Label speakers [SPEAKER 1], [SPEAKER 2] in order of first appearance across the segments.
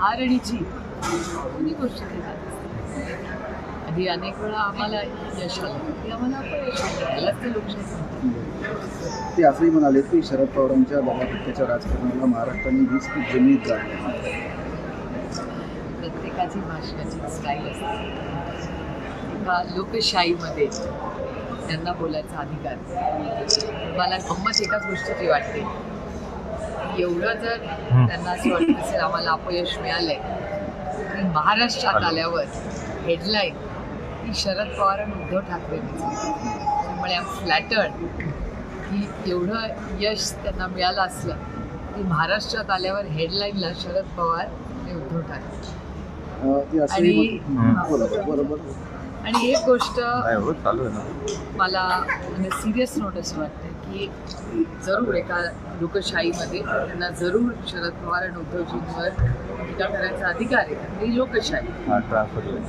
[SPEAKER 1] हार आणि जीत दोन्ही गोष्टी देतात आधी अनेक वेळा आम्हाला यश आलं कधी आम्हाला अपयश ते लोकशाही.
[SPEAKER 2] ते असंही म्हणाले की शरद पवारांच्या दबाफटक्याच्या राजकारणाला महाराष्ट्राने वीस फूट जमिनीत
[SPEAKER 1] प्रत्येकाची भाषणाची स्टाईल असते. एका लोकशाहीमध्ये त्यांना बोलायचा अधिकार. मला गंमत एकाच गोष्टीची वाटते. एवढं जर त्यांना असं वाटत असेल आम्हाला अपयश मिळालंय महाराष्ट्रात आल्यावर हेडलाईन ही शरद पवार आणि उद्धव ठाकरे त्यामुळे आम फ्लॅटर्ड की एवढं यश त्यांना मिळालं असलं की महाराष्ट्रात आल्यावर हेडलाईनला शरद पवार आणि उद्धव ठाकरे. आणि- आणि एक गोष्ट
[SPEAKER 3] हो चालू आहे ना.
[SPEAKER 1] मला म्हणजे सिरियस नोट असं वाटतं की जरूर एका लोकशाहीमध्ये त्यांना जरूर शरद पवार आणि उद्धवजींवर टीका करायचा अधिकार आहे. ही लोकशाही.
[SPEAKER 3] हा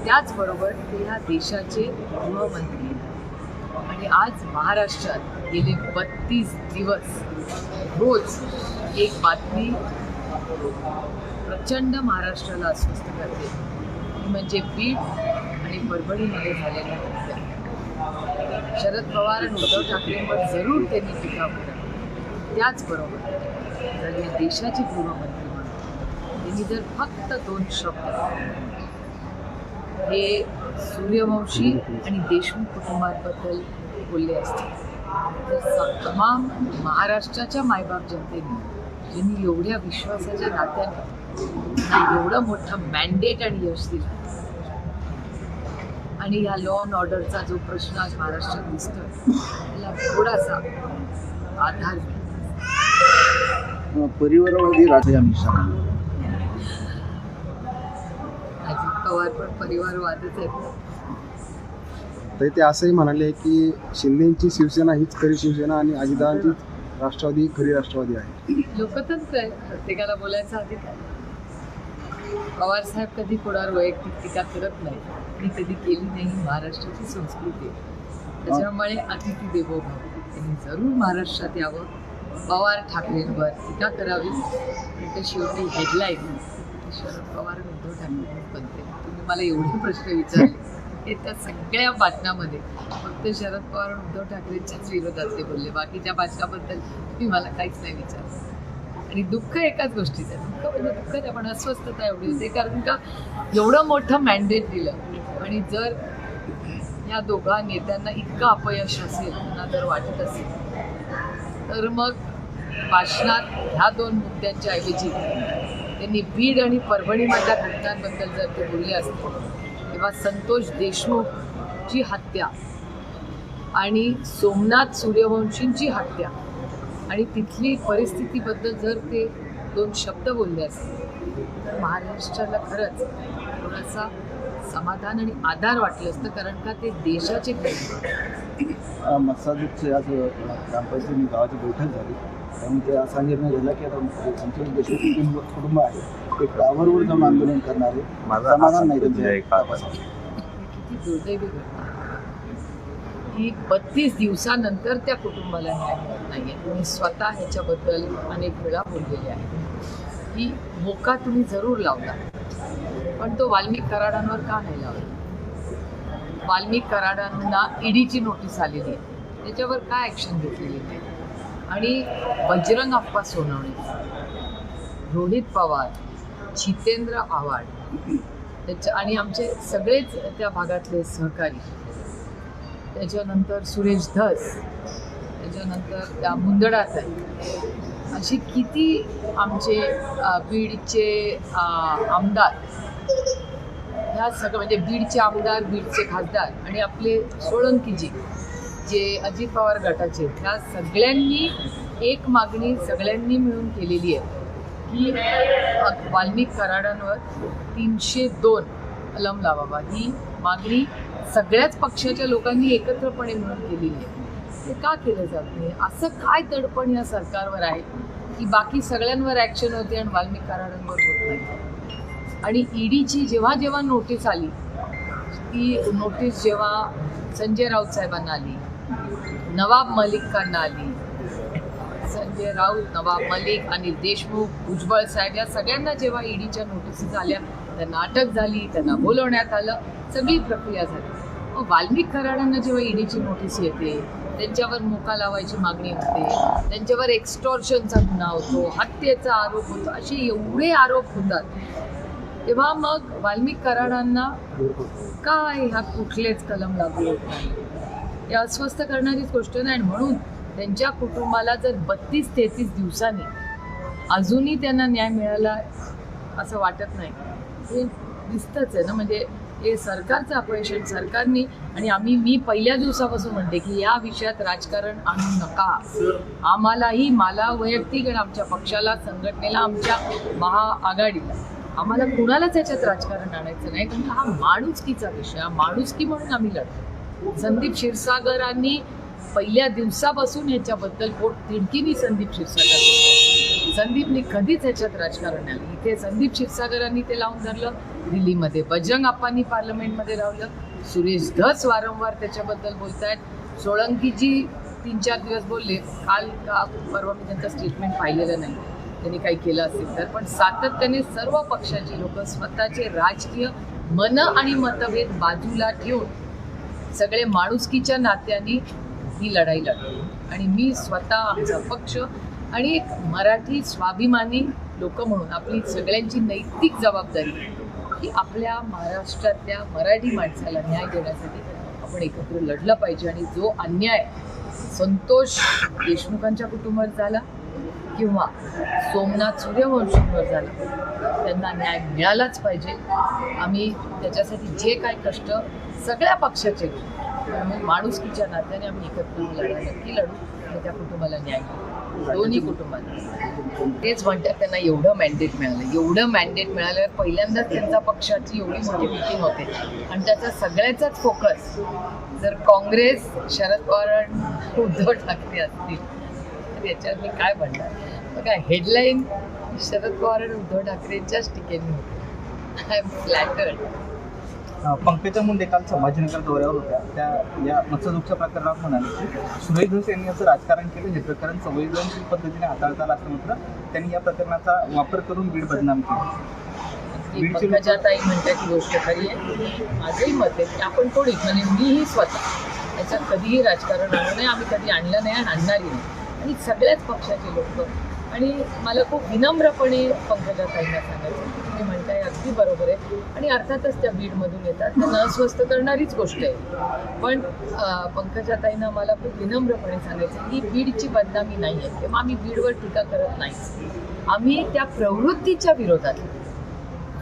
[SPEAKER 1] त्याचबरोबर ते ह्या देशाचे गृहमंत्री. आणि आज महाराष्ट्रात गेले बत्तीस दिवस रोज एक बातमी प्रचंड महाराष्ट्राला अस्वस्थ करते. म्हणजे बीड आणि परभणीमध्ये झालेल्या शरद पवार आणि उद्धव ठाकरेंवर जरूर त्यांनी टीका करावी त्याचबरोबर जर या देशाचे गृहमंत्री म्हणून त्यांनी जर फक्त दोन शब्द हे सूर्यवंशी आणि देशमुख कुटुंबांबद्दल बोलले असते तर तमाम महाराष्ट्राच्या मायबाप जनतेने ज्यांनी एवढ्या विश्वासाच्या नात्याने एवढं मोठं मॅन्डेट आणि यश दिलं आणि या लॉ अँड ऑर्डरचा जो प्रश्न आज महाराष्ट्रात दिसतोय त्याला थोडासा आधार
[SPEAKER 2] परिवारवादी राजे अमित
[SPEAKER 1] अजित पवार पण परिवारवादच आहेत.
[SPEAKER 4] तर ते असंही म्हणाले की शिंदेची शिवसेना हीच खरी शिवसेना आणि अजितदादांची राष्ट्रवादी ही खरी राष्ट्रवादी आहे.
[SPEAKER 1] लोकतंत्र आहे प्रत्येकाला बोलायचा अधिकार पवार साहेब कधी कोणावर वैयक्तिक टीका करत नाही मी कधी केली नाही ही महाराष्ट्राची संस्कृती त्याच्यामुळे अतिथी देवो भव त्यांनी जरूर महाराष्ट्रात यावं. पवार ठाकरेंवर टीका करावी. पण शेवटी हेडलाईन शरद पवार उद्धव ठाकरे बनते. तुम्ही मला एवढे प्रश्न विचारले. हे त्या सगळ्या बातम्यामध्ये फक्त शरद पवार आणि उद्धव ठाकरेंच्याच विरोधात ते बोलले. बाकीच्या बातम्याबद्दल तुम्ही मला काहीच नाही विचारलं. आणि दुःख एकाच गोष्टीचं दुःख म्हणजे दुःख नाही पण अस्वस्थता एवढी होते. कारण का एवढं मोठं मॅन्डेट दिलं. आणि जर या दोघा नेत्यांना इतकं अपयश असेल त्यांना जर वाटत असेल तर मग भाषणात ह्या दोन मुद्द्यांच्या ऐवजी त्यांनी बीड आणि परभणीमधल्या घटनांबद्दल जर ते बोलले असते तेव्हा संतोष देशमुखची हत्या आणि सोमनाथ सूर्यवंशींची हत्या आणि तिथली परिस्थितीबद्दल जर ते दोन शब्द बोलले असते तर महाराष्ट्राला खरंच थोडासा समाधान आणि आधार वाटलं असतं कारण का ते देशाचे प्रेम
[SPEAKER 2] मत्सादिकचे आज ग्रामपंचायत गावाची बैठक झाली. त्यामुळे ते असा निर्णय झाला की आता आमचं देशमुख कुटुंब कुटुंब आहे. ते टावरवर जाऊन आंदोलन करणार आहे. समाधान नाही
[SPEAKER 3] आहे.
[SPEAKER 1] किती दुर्दैवी घटना. की बत्तीस दिवसानंतर त्या कुटुंबाला न्याय मिळत नाहीये. मी स्वतः ह्याच्याबद्दल अनेक वेळा बोललेले आहे. की मोका तुम्ही जरूर लावला पण तो वाल्मिक कराडांवर का नाही लावला? वाल्मिक कराडांना ईडीची नोटीस आलेली आहे. त्याच्यावर काय ॲक्शन घेतलेली नाही आणि बजरंग अप्पा सोनवणे रोहित पवार जितेंद्र आव्हाड त्याच्या आणि आमचे सगळेच त्या भागातले सहकारी. त्याच्यानंतर सुरेश धस त्याच्यानंतर त्या मुंदडात आहे अशी किती आमचे बीडचे आमदार ह्या सगळं म्हणजे बीडचे आमदार बीडचे खासदार आणि आपले सोळंकीजी जे अजित पवार गटाचे आहेत, ह्या सगळ्यांनी एक मागणी सगळ्यांनी मिळून केलेली आहे की वाल्मिक कराडांवर तीनशे दोन कलम लावावा. ही मागणी सगळ्याच पक्षाच्या लोकांनी एकत्रपणे मिळून केलेली आहे. ते का केलं जात नाही? असं काय तडपण या सरकारवर आहे की बाकी सगळ्यांवर ॲक्शन होते आणि वाल्मिक कराडांवर होत नाही? आणि ईडीची जेव्हा जेव्हा नोटीस आली ती नोटीस जेव्हा संजय राऊत साहेबांना आली नवाब मलिकांना आली संजय राऊत नवाब मलिक अनिल देशमुख भुजबळ साहेब या सगळ्यांना जेव्हा ईडीच्या नोटिसेस आल्या त्यांना अटक झाली त्यांना बोलवण्यात आलं सगळी प्रक्रिया झाली. मग वाल्मिक कराडांना जेव्हा ईडीची नोटीस येते त्यांच्यावर मोका लावायची मागणी होते त्यांच्यावर एक्स्टॉर्शनचा गुन्हा होतो हत्येचा आरोप होतो असे एवढे आरोप होतात. तेव्हा मग वाल्मिक कराडांना काय ह्या कुठलेच कलम लागू होत नाही. हे अस्वस्थ करणारीच गोष्ट नाही आणि म्हणून त्यांच्या कुटुंबाला जर बत्तीस तेहतीस दिवसांनी अजूनही त्यांना न्याय मिळाला असं वाटत नाही. हे दिसतंच आहे ना म्हणजे हे सरकारचं अपयश आहे सरकारने आणि आम्ही मी पहिल्या दिवसापासून म्हणते की या विषयात राजकारण आणू नका. आम्हालाही मला वैयक्तिक आणि आमच्या पक्षाला संघटनेला आमच्या महाआघाडीला आम्हाला कुणालाच याच्यात राजकारण आणायचं नाही कारण हा माणुसकीचा विषय हा माणुसकी म्हणून आम्ही लढतो. संदीप क्षीरसागरांनी पहिल्या दिवसापासून याच्याबद्दल पोट तिडकीनी संदीप क्षीरसागर बोलले. संदीपने कधीच याच्यात राजकारण नाही आलं. इथे संदीप क्षीरसागरांनी ते लावून धरलं दिल्लीमध्ये बजरंग आप्पांनी पार्लमेंटमध्ये लावलं. सुरेश धस वारंवार त्याच्याबद्दल बोलतायत. सोळंकीजी तीन चार दिवस बोलले. काल का परवा मी त्यांचं स्टेटमेंट पाहिलेलं नाही. त्यांनी काही केलं असेल तर. पण सातत्याने सर्व पक्षाची लोक स्वतःचे राजकीय मन आणि मतभेद बाजूला ठेवून सगळे माणुसकीच्या नात्याने ही लढाई लढली आणि मी स्वतः आमचा पक्ष आणि एक मराठी स्वाभिमानी लोक म्हणून आपली सगळ्यांची नैतिक जबाबदारी की आपल्या महाराष्ट्रातल्या मराठी माणसाला न्याय देण्यासाठी आपण एकत्र लढलं पाहिजे. आणि जो अन्याय संतोष देशमुखांच्या कुटुंबात झाला किंवा सोमनाथ सूर्यवंशीवर झाला. त्यांना न्याय मिळालाच पाहिजे. आम्ही त्याच्यासाठी जे काय कष्ट सगळ्या पक्षाचे घेऊ. माणुसकीच्या नात्याने आम्ही एकत्र लढा नक्की लढू आणि त्या कुटुंबाला न्याय मिळू. दोन्ही कुटुंबाला तेच म्हणतात त्यांना एवढं मॅन्डेट मिळालं. एवढं मॅन्डेट मिळाल्यावर पहिल्यांदाच त्यांचा पक्षाची एवढी मोठी मिटिंग होते. आणि त्याचा सगळ्याचाच फोकस जर काँग्रेस शरद पवार आणि उद्धव ठाकरे असतील तर याच्यावर मी काय म्हणणार? बघा हेडलाईन शरद पवार आणि उद्धव ठाकरेंच्याच टीकेने होते. I am flattered
[SPEAKER 2] Pankaja Munde काल संभाजीनगर दौऱ्यावर होत्या. त्या या मत्स्यदुःखच्या प्रकरणात म्हणाले की सुरेश धस यांनी असं राजकारण केलं हे प्रकरण संवेदनशील पद्धतीने हाताळता आलं असं म्हटलं त्यांनी या प्रकरणाचा वापर करून बीड बदनाम केली.
[SPEAKER 1] पंकजाताई म्हणतात ही गोष्ट खरी आहे. माझंही मत आहे की आपण थोडी म्हणजे मीही स्वतः. याच्यात कधीही राजकारण आणू नये आम्ही कधी आणलं नाही आणि आणणारही नाही. आणि सगळ्याच पक्षाचे लोक. आणि मला खूप विनम्रपणे पंकजाताईंना सांगायचं की तुम्ही म्हणताय अगदी बरोबर आहे. आणि अर्थातच त्या बीडमधून येतात. त्यांना स्वस्थ करणारीच गोष्ट आहे. पण पंकजाताईंना मला खूप विनम्रपणे सांगायचं की बीडची बदनामी नाही आहे. किंवा आम्ही बीडवर टीका करत नाही. आम्ही त्या प्रवृत्तीच्या विरोधात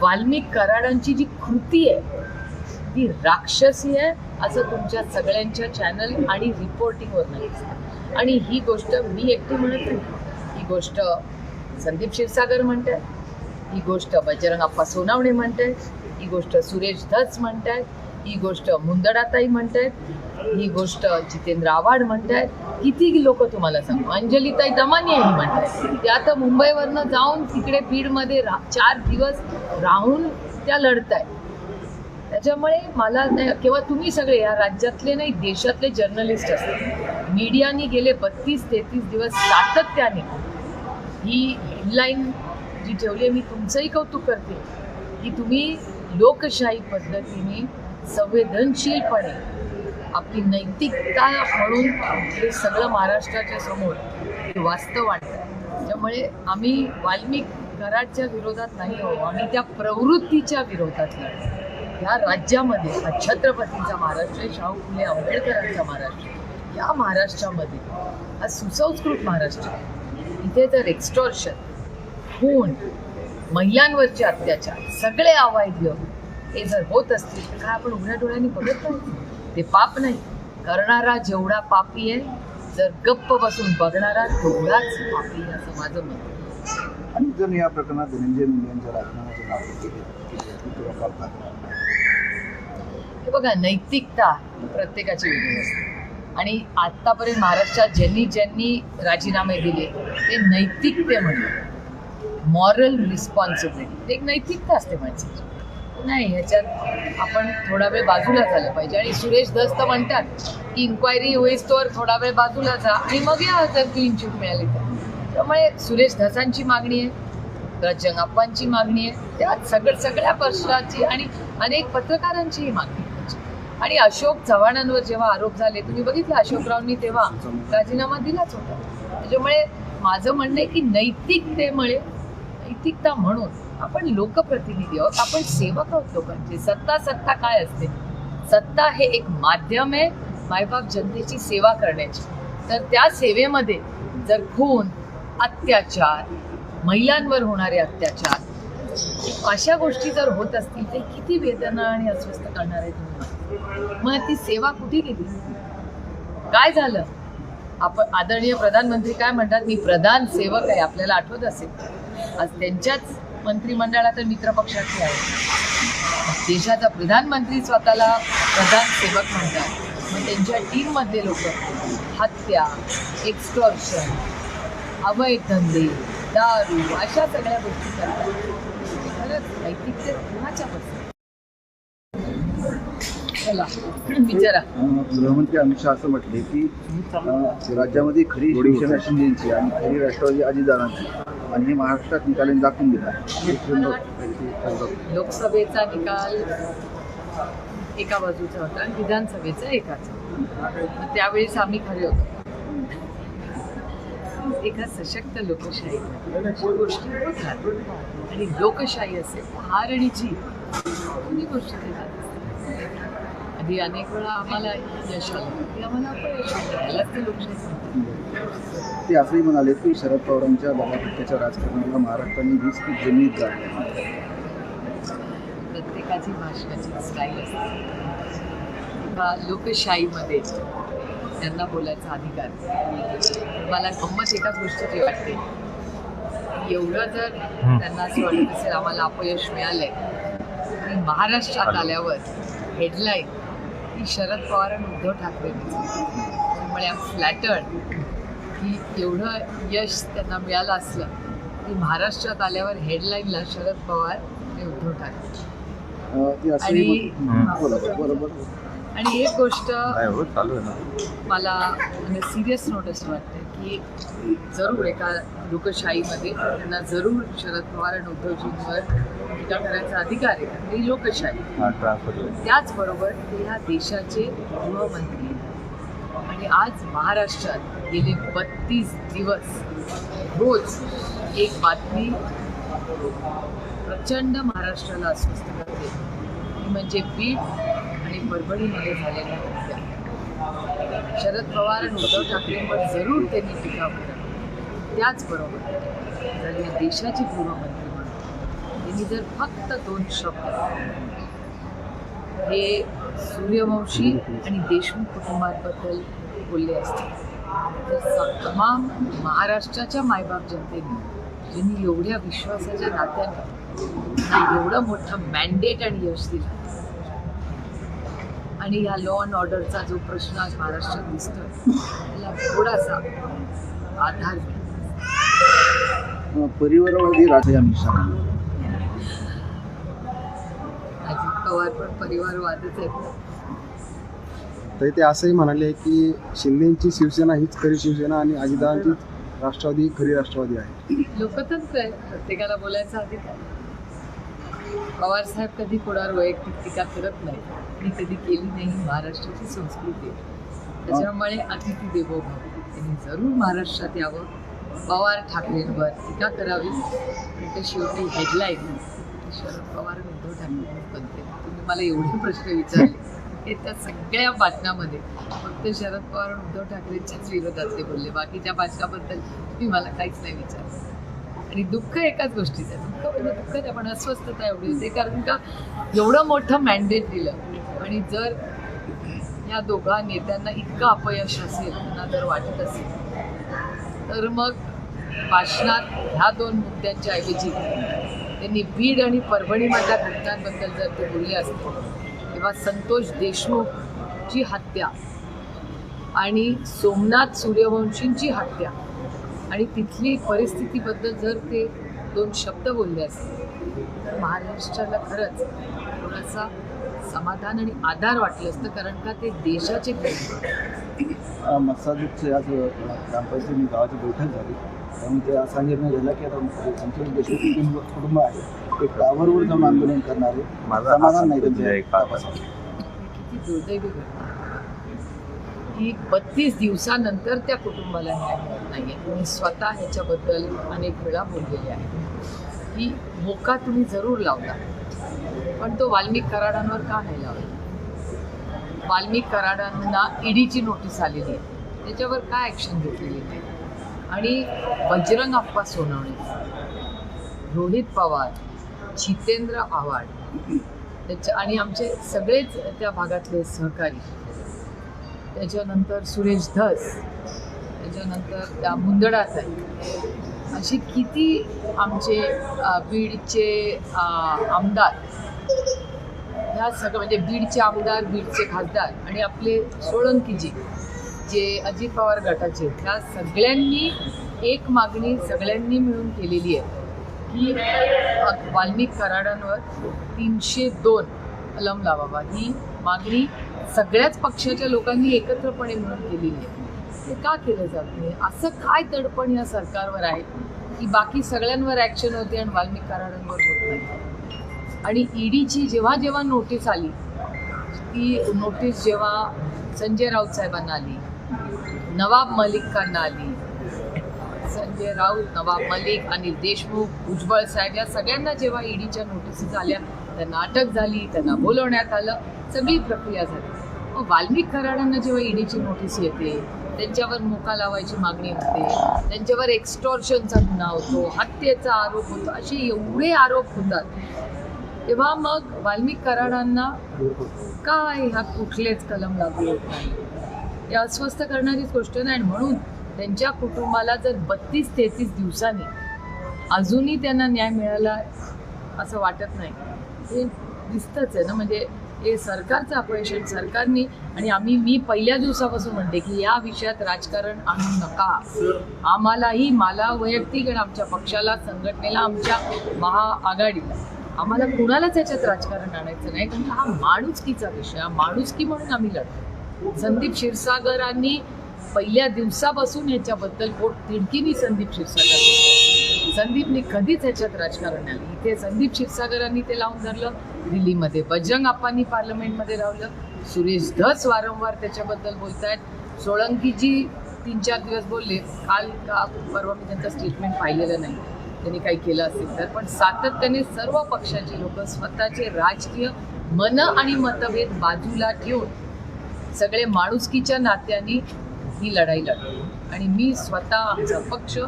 [SPEAKER 1] वाल्मिक कराडांची जी कृती आहे ती राक्षसी आहे असं तुमच्या सगळ्यांच्या चॅनल आणि रिपोर्टिंगवर नाही आणि ही गोष्ट मी एकटी म्हणत नाही. ही गोष्ट संदीप क्षीरसागर आहे ही गोष्ट बजरंग अप्पा सोनावणे आहे ही गोष्ट सुरेश धस आहे ही गोष्ट मुंदडाताई म्हणतात ही गोष्ट जितेंद्र आव्हाड म्हणत आहेत किती लोक तुम्हाला सांगू? अंजलीताई दमानी म्हणत आहेत त्या तर मुंबईवरनं जाऊन तिकडे बीडमध्ये रा चार दिवस राहून त्या लढत आहेत त्याच्यामुळे मला नाही- केवळ तुम्ही सगळे या राज्यातले नाही देशातले जर्नलिस्ट असतात. मीडियाने गेले बत्तीस तेहतीस दिवस सातत्याने. ही हेडलाईन जी ठेवली आहे मी तुमचंही कौतुक करते की तुम्ही लोकशाही पद्धतीने संवेदनशीलपणे आपली नैतिकता म्हणून हे सगळं महाराष्ट्राच्या समोर हे वास्तव आणतं त्यामुळे आम्ही वाल्मिक घराच्या विरोधात नाही आहो आम्ही त्या प्रवृत्तीच्या विरोधात नाही ह्या राज्यामध्ये हा छत्रपतींचा महाराष्ट्र शाहू फुले आंबेडकरांचा महाराष्ट्र या महाराष्ट्रामध्ये हा सुसंस्कृत महाराष्ट्र इथे तर एक्स्टॉर्शन खून महिलांवरचे अत्याचार सगळे अवैध हे जर होत असतील तर काय आपण उघड्या डोळ्यांनी बघत नाही ते पाप नाही करणारा जेवढा पापी आहे जर गप्प बसून बघणारा तेवढाच पापी आहे, असं माझं मत
[SPEAKER 2] आणि जर या प्रकरणात धनंजय मुंडे यांच्या राजीनाम्याची
[SPEAKER 1] हे बघा नैतिकता प्रत्येकाची वेगळी असते आणि आत्तापर्यंत महाराष्ट्रात ज्यांनी ज्यांनी राजीनामे दिले ते नैतिकते म्हणलं मॉरल रिस्पॉन्सिबिलिटी ते एक नैतिकता असते माणसाची. नाही ह्याच्यात आपण थोडा वेळ बाजूला झालं पाहिजे. आणि सुरेश दस्त म्हणतात की इन्क्वायरी होईस थोडा वेळ बाजूला जा आणि मग या जर क्लीन चिट मिळाली तर. त्यामुळे सुरेश धसांची मागणी आहे रजंगाप्पांची मागणी आहे त्यात सगळं सगळ्या पक्षाची आणि अनेक पत्रकारांचीही मागणी आहे. आणि अशोक चव्हाणांवर जेव्हा आरोप झाले तुम्ही बघितलं अशोकरावनी तेव्हा राजीनामा दिलाच होता. त्याच्यामुळे माझं म्हणणं आहे की नैतिकतेमुळे नैतिकता म्हणून आपण लोकप्रतिनिधी आहोत आपण सेवक आहोत लोकांचे. सत्ता सत्ता काय असते? सत्ता हे एक माध्यम आहे मायबाप जनतेची सेवा करण्याची. तर त्या सेवेमध्ये जर खून अत्याचार महिलांवर होणारे अत्याचार अशा गोष्टी जर होत असतील ते किती वेदना आणि अस्वस्थ करणार आहे तुम्ही? मग ती सेवा कुठे गेली काय झालं? आपण आदरणीय प्रधानमंत्री काय म्हणतात? मी प्रधान सेवक आहे आपल्याला आठवत असेल. आज त्यांच्याच मंत्रिमंडळात मित्रपक्षाचे आहे देशाचा प्रधानमंत्री स्वतःला प्रधान सेवक म्हणतात. मग त्यांच्या टीममधले लोक हत्या एक्सटॉर्शन अवैध धंदे दारू अशा सगळ्या गोष्टी करतात. खरंच नैतिकते कुणाच्या बसतात विचारा.
[SPEAKER 5] गृहमंत्री अमित शहा असं म्हटले की राज्यामध्ये खरी शिवसेना शिंदेची आणि खरी राष्ट्रवादी अजितदादांची आणि हे महाराष्ट्रात निकालाने दाखवून दिला.
[SPEAKER 1] लोकसभेचा निकाल एका बाजूचा होता आणि विधानसभेचा एकाचा. त्यावेळेस आम्ही खरे होतो. एका सशक्त लोकशाही गोष्टी. आणि लोकशाही असेल हार आणि जीत दोन्ही गोष्टी आधी अनेक वेळा आम्हाला यश आलं. की आम्हाला अपयश ते लोकशाही म्हणतात.
[SPEAKER 5] ते असंही म्हणाले की शरद पवारांच्या बलात्याच्या राजकारणाला महाराष्ट्राने वीस फूट जमिनीत गाडले
[SPEAKER 1] प्रत्येकाची भाषणाची स्टाईल असते. एका लोकशाहीमध्ये त्यांना बोलायचा अधिकार. आहे. मला गंमत एकाच गोष्टीची वाटते. एवढं जर त्यांना असं वाटत असेल आम्हाला अपयश मिळालंय महाराष्ट्रात आल्यावर हेडलाईन ही शरद पवार आणि उद्धव ठाकरे त्यामुळे आम फ्लॅटर्ड की एवढं यश त्यांना मिळालं असलं की महाराष्ट्रात आल्यावर हेडलाईनला शरद पवार आणि उद्धव ठाकरे. आणि-
[SPEAKER 5] म्हण- बोला बरोबर
[SPEAKER 1] आणि एक गोष्ट
[SPEAKER 3] नाही हो चालू आहे ना.
[SPEAKER 1] मला सिरियस नोट असं वाटतं की जरूर एका लोकशाहीमध्ये त्यांना जरूर शरद पवार आणि उद्धवजींवर करायचा अधिकार आहे ही लोकशाही
[SPEAKER 3] हा
[SPEAKER 1] त्याचबरोबर ते ह्या देशाचे गृहमंत्री. आणि आज महाराष्ट्रात गेले बत्तीस दिवस रोज एक बातमी प्रचंड महाराष्ट्राला अस्वस्थ करते. ती म्हणजे बीड आणि परभणीमध्ये झालेल्या हत्या. शरद पवार आणि उद्धव ठाकरेंवर जरूर त्यांनी टीका करावी. त्याचबरोबर जर या देशाचे गृहमंत्री म्हणून त्यांनी जर फक्त दोन शब्द हे सूर्यवंशी आणि देशमुख कुटुंबांबद्दल बोलले असते तर तमाम महाराष्ट्राच्या मायबाप जनतेने ज्यांनी एवढ्या विश्वासाच्या नात्याने एवढं मोठं मॅन्डेट आणि यश दिलं आणि या लॉ अँड ऑर्डरचा जो प्रश्न आज महाराष्ट्रात दिसतोय त्याला थोडासा आधार मिळतो
[SPEAKER 5] अं, परिवारवादी राजे अमित शहा
[SPEAKER 1] अजित पवार पण परिवारवादच आहेत.
[SPEAKER 4] तर ते असंही म्हणाले की शिंदेची शिवसेना हीच खरी शिवसेना आणि अजितदादांची राष्ट्रवादी खरी राष्ट्रवादी आहे.
[SPEAKER 1] लोकतंत्र आहे. प्रत्येकाला बोलायचा अधिकार. पवार साहेब कधी कोणावर वैयक्तिक टीका करत नाही मी कधी केली नाही महाराष्ट्राची संस्कृती. आहे त्याच्यामुळे अतिथी देवो भव. त्यांनी जरूर महाराष्ट्रात यावं. पवार ठाकरेंवर टीका करावी. ते शेवटी हेडलाईन शरद पवार उद्धव ठाकरे बनते मला एवढे प्रश्न विचारले. हे त्या सगळ्या बातम्यामध्ये फक्त शरद पवार आणि उद्धव ठाकरेंच्याच विरोधात ते बोलले. बाकीच्या भाषणाबद्दल मी मला काहीच नाही विचारलं. आणि दुःख एकाच गोष्टीचं आहे. दुःख म्हणजे दुःख नाही पण अस्वस्थता एवढी होते. कारण का एवढं मोठं मॅन्डेट दिलं. आणि जर या दोघा नेत्यांना इतकं अपयश असेल त्यांना जर वाटत असेल तर मग भाषणात ह्या दोन मुद्द्यांच्या ऐवजी त्यांनी बीड आणि परभणीमधल्या घटनांबद्दल जर ते बोलले असते तेव्हा संतोष देशमुखची हत्या आणि सोमनाथ सूर्यवंशींची हत्या आणि तिथली परिस्थितीबद्दल जर ते दोन शब्द बोलले असते तर महाराष्ट्राला खरंच थोडासा समाधान आणि आधार वाटलं असतं कारण का ते देशाचे प्रेम.
[SPEAKER 5] आज ग्रामपंचायत गावाची बैठक झाली. त्यामुळे ते असा निर्णय झाला की आता आमचं देशमुख कुटुंब कुटुंब आहे ते टावरवर जाऊन आंदोलन करणार आहे.
[SPEAKER 3] माझा
[SPEAKER 5] समाधान नाही
[SPEAKER 1] की बत्तीस दिवसानंतर त्या कुटुंबाला न्याय मिळत नाहीये. मी स्वतः ह्याच्याबद्दल अनेक वेळा बोललेले आहे. की मोका तुम्ही जरूर लावला. पण तो वाल्मिक कराडांवर का नाही लावला? वाल्मिक कराडांना ईडीची नोटीस आलेली आहे. त्याच्यावर का ॲक्शन घेतलेली नाही? आणि बजरंग आप्पा सोनवणे रोहित पवार जितेंद्र आव्हाड त्याच्या आणि आमचे सगळेच त्या भागातले सहकारी. त्याच्यानंतर सुरेश धस त्याच्यानंतर त्या मुंदडात आहे अशी किती आमचे बीडचे आमदार. ह्या सगळं म्हणजे बीडचे आमदार बीडचे खासदार आणि आपले सोळंकीजी. जे अजित पवार गटाचे आहेत, सगळ्यांनी एक मागणी सगळ्यांनी मिळून केलेली आहे की वाल्मिक कराडांवर तीनशे दोन कलम लावावा. ही मागणी सगळ्याच पक्षाच्या लोकांनी एकत्रपणे मिळून केलेली आहे. ते का केलं जात नाही? असं काय तडपण या सरकारवर आहे की बाकी सगळ्यांवर ॲक्शन होते आणि वाल्मिक कराडांवर होत नाही? आणि ईडीची जेव्हा जेव्हा नोटीस आली ती नोटीस जेव्हा संजय राऊत साहेबांना आली नवाब मलिक का नाली। संजय राऊत नवाब मलिक अनिल देशमुख भुजबळ साहेब या सगळ्यांना जेव्हा ईडीच्या नोटिसीस आल्या त्यांना अटक झाली त्यांना बोलवण्यात आलं सगळी प्रक्रिया झाली. मग वाल्मिक कराडांना जेव्हा ईडीची नोटीस येते त्यांच्यावर मोका लावायची मागणी होते त्यांच्यावर एक्स्टॉर्शनचा गुन्हा होतो हत्येचा आरोप होतो असे एवढे आरोप होतात. तेव्हा मग वाल्मिक कराडांना काय ह्या कुठलेच कलम लागू होत नाही. हे अस्वस्थ करणारीच गोष्ट नाही. आणि म्हणून त्यांच्या कुटुंबाला जर बत्तीस तेहतीस दिवसांनी अजूनही त्यांना न्याय मिळाला असं वाटत नाही. हे दिसतंच आहे ना. म्हणजे हे सरकारचं अपयश आहे. सरकारने आणि आम्ही मी पहिल्या दिवसापासून म्हणते की या विषयात राजकारण आणू नका. आम्हालाही मला वैयक्तिक आणि आमच्या पक्षाला संघटनेला आमच्या महाआघाडीला आम्हाला कुणालाच याच्यात राजकारण आणायचं नाही. कारण हा माणुसकीचा विषय हा माणुसकी म्हणून आम्ही लढतो. संदीप क्षीरसागरांनी पहिल्या दिवसापासून याच्याबद्दल पोट तिडकीनी संदीप क्षीरसागर संदीपने कधीच ह्याच्यात राजकारण आलं इथे संदीप क्षीरसागरांनी ते लावून धरलं दिल्लीमध्ये बजरंग आप्पांनी पार्लमेंटमध्ये लावलं. सुरेश धस वारंवार त्याच्याबद्दल बोलतायत. सोळंकीजी तीन चार दिवस बोलले काल का परवा मी त्यांचं स्टेटमेंट पाहिलेलं नाही. त्यांनी काही केलं असेल तर. पण सातत्याने सर्व पक्षाचे लोक स्वतःचे राजकीय मन आणि मतभेद बाजूला ठेवून सगळे माणुसकीच्या नात्याने ही लढाई लढतो आणि मी स्वतः आमचा पक्ष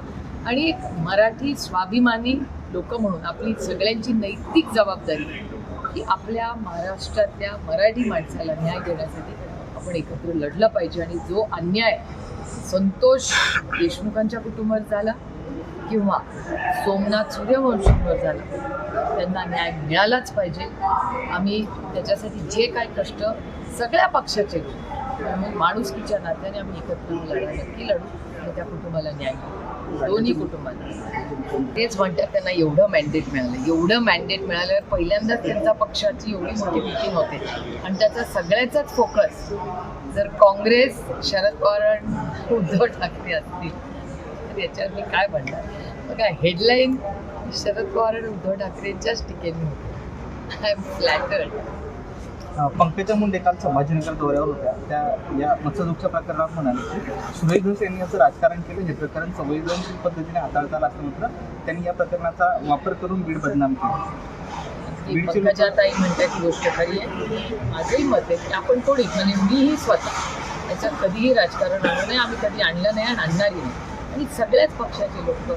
[SPEAKER 1] आणि एक मराठी स्वाभिमानी लोक म्हणून आपली सगळ्यांची नैतिक जबाबदारी की आपल्या महाराष्ट्रातल्या मराठी माणसाला न्याय देण्यासाठी आपण एकत्र लढलं पाहिजे. आणि जो अन्याय संतोष देशमुखांच्या कुटुंबावर झाला किंवा सोमनाथ सूर्यवंशींवर झाला त्यांना न्याय मिळालाच पाहिजे. आम्ही त्याच्यासाठी जे काय कष्ट सगळ्या पक्षाचे लोक त्यामुळे माणुसकीच्या नात्याने आम्ही एकत्र लढा नक्की लढू आणि त्या कुटुंबाला न्याय मिळू दोन्ही कुटुंबाला. तेच म्हणतात त्यांना एवढं मॅन्डेट मिळालं. एवढं मॅन्डेट मिळाल्यावर पहिल्यांदाच त्यांचा पक्षाची एवढी मोठी मिटिंग होते. आणि त्याचा सगळ्याचाच फोकस जर काँग्रेस शरद पवार आणि उद्धव ठाकरे असतील तर याच्यावर मी काय म्हणणार? बघा हेडलाईन शरद पवार आणि उद्धव ठाकरेंच्याच टीकेने होते. I am flattered
[SPEAKER 2] Pankaja Munde काल संभाजीनगर दौऱ्यावर होत्या. त्या या मत्स्यदुग्धच्या प्रकरणात म्हणाले की सुरेश धस यांनी असं राजकारण केलं हे प्रकरण संवेदनशील पद्धतीने हाताळता आलं असं म्हटलं त्यांनी या प्रकरणाचा वापर करून बीड बदनाम केला.
[SPEAKER 1] पंकजाताई म्हणतात ही गोष्ट खरी आहे. माझंही मत आहे की आपण कोणी म्हणजे मीही स्वतः त्याच्यात कधीही राजकारण आणू नये आम्ही कधी आणलं नाही आणि आणणारही नाही. आणि सगळ्याच पक्षाचे लोक.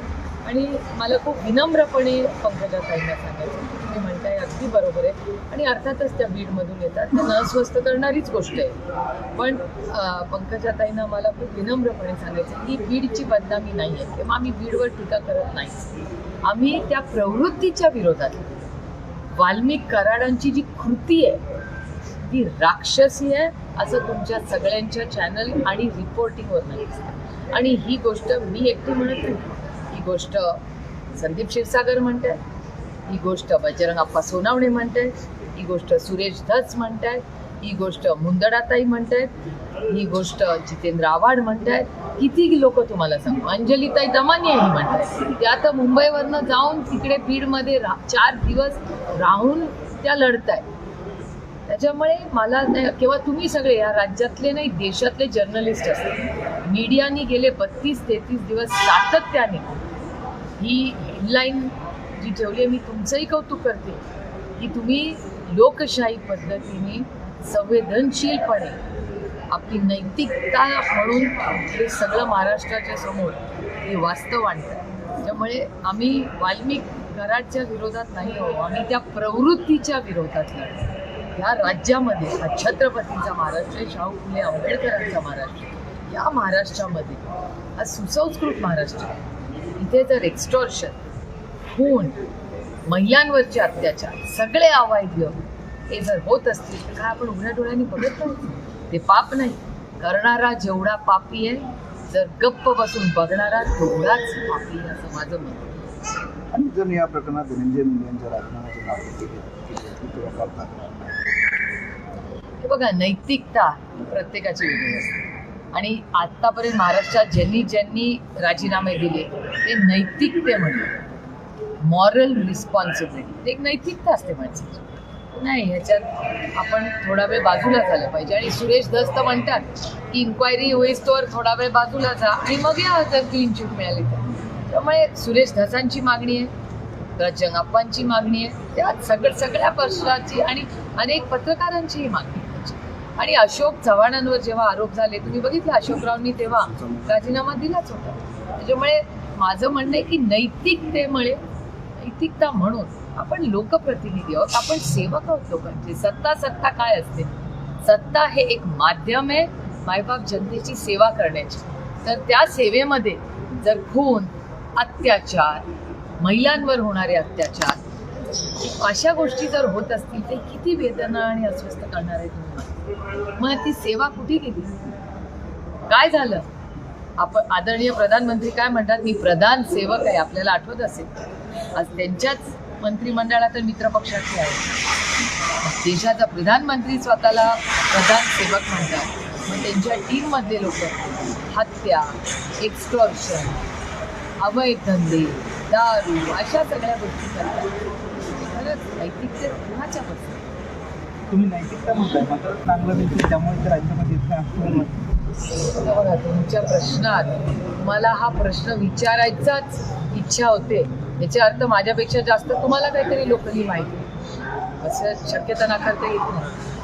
[SPEAKER 1] आणि मला खूप विनम्रपणे पंकजाताईंना सांगायचं तुम्ही म्हणताय अगदी बरोबर आहे. आणि अर्थातच त्या बीडमधून येतात. त्यांना अस्वस्थ करणारीच गोष्ट आहे. पण पंकजाताईनं मला खूप विनम्रपणे सांगायचं की बीडची बदनामी नाही आहे. किंवा आम्ही बीडवर टीका करत नाही. आम्ही त्या प्रवृत्तीच्या विरोधात वाल्मिक कराडांची जी कृती आहे ती राक्षसी आहे असं तुमच्या सगळ्यांच्या चॅनल आणि रिपोर्टिंगवर नाही आणि ही गोष्ट मी एकटी म्हणत नाही. ही गोष्ट संदीप क्षीरसागर म्हणतात ही गोष्ट बजरंगप्पा सोनावणे म्हणतात ही गोष्ट सुरेश धस म्हणतात ही गोष्ट मुंदडाताई म्हणतात ही गोष्ट जितेंद्र आव्हाड म्हणतायत. किती लोक तुम्हाला सांगू? अंजलीताई दमानी ही म्हणतायत. त्या तर मुंबईवरनं जाऊन तिकडे बीडमध्ये रा चार दिवस राहून त्या लढतायत. त्याच्यामुळे मला नाही- किंवा तुम्ही सगळे या राज्यातले नाही देशातले जर्नलिस्ट असतात. मीडियानी गेले बत्तीस तेहतीस दिवस सातत्याने ही हेडलाईन जी ठेवली आहे मी तुमचंही कौतुक करते की तुम्ही लोकशाही पद्धतीने संवेदनशीलपणे आपली नैतिकता म्हणून हे सगळं महाराष्ट्राच्या समोर हे वास्तव आणतं त्यामुळे आम्ही वाल्मिक कराडच्या विरोधात नाही आहो आम्ही त्या प्रवृत्तीच्या विरोधात लढतो या राज्यामध्ये हा छत्रपतींचा महाराष्ट्र शाहू फुले आंबेडकरांचा महाराष्ट्र या महाराष्ट्रामध्ये हा सुसंस्कृत महाराष्ट्र इथे जर एक्स्टॉर्शन खून महिलांवरचे अत्याचार सगळे अवैध हे जर होत असतील तर काय आपण उघड्या डोळ्यांनी बघत नाही ते पाप नाही करणारा जेवढा पापी आहे जर गप्प बसून बघणारा तेवढाच पापी आहे असं माझं मत.
[SPEAKER 5] आणि जर या प्रकरणात धनंजय मुंडे यांच्या राजीनाम्याची करणार.
[SPEAKER 1] हे बघा नैतिकता प्रत्येकाची वेगळी असते आणि आत्तापर्यंत महाराष्ट्रात ज्यांनी ज्यांनी राजीनामे दिले ते नैतिकते म्हणले मॉरल रिस्पॉन्सिबिलिटी एक नैतिकता असते माणसाची. नाही ह्याच्यात आपण थोडा वेळ बाजूला झालं पाहिजे. आणि सुरेश धस तर म्हणतात की इन्क्वायरी होईस्तोवर थोडा वेळ बाजूला जा आणि मग या जर क्लीन चिट मिळाली तर. त्यामुळे सुरेश धसांची मागणी आहे जंगाप्पांची मागणी आहे त्यात सगळं सगळ्या पक्षाची आणि अनेक पत्रकारांचीही मागणी आणि अशोक चव्हाणांवर जेव्हा आरोप झाले तुम्ही बघितलं अशोकरावनी तेव्हा राजीनामा दिलाच होता. त्याच्यामुळे माझं म्हणणं आहे की नैतिकतेमुळे नैतिकता म्हणून आपण लोकप्रतिनिधी आहोत. आपण सेवक आहोत लोकांची. सत्ता सत्ता काय असते? सत्ता हे एक माध्यम आहे मायबाप जनतेची सेवा करण्याची. तर त्या सेवेमध्ये जर खून अत्याचार महिलांवर होणारे अत्याचार अशा गोष्टी जर होत असतील ते किती वेदना आणि अस्वस्थ करणार आहे तुम्ही? मग ती सेवा कुठे गेली? काय झालं? आपण आदरणीय प्रधानमंत्री काय म्हणतात? मी प्रधान सेवक आहे आपल्याला आठवत असेल. आज त्यांच्याच मंत्रिमंडळात मित्र पक्षाचे आहे देशाचा प्रधानमंत्री स्वतःला प्रधान सेवक म्हणतात. मग त्यांच्या टीममधले लोक हत्या एक्स्टॉर्शन अवैध धंदे दारू अशा सगळ्या गोष्टी करतात. खरंच नैतिकते कुणाच्या बसतात
[SPEAKER 2] तुम्ही नैतिकता म्हणताय मात्र चांगलं देखील त्यामुळे ते राज्यामध्ये मला
[SPEAKER 1] तुमच्या प्रश्नात तुम्हाला हा प्रश्न विचारायचाच इच्छा होते. याचे अर्थ माझ्यापेक्षा जास्त तुम्हाला काहीतरी लोकली माहिती आहे. असं शक्यता नाकारता येत नाही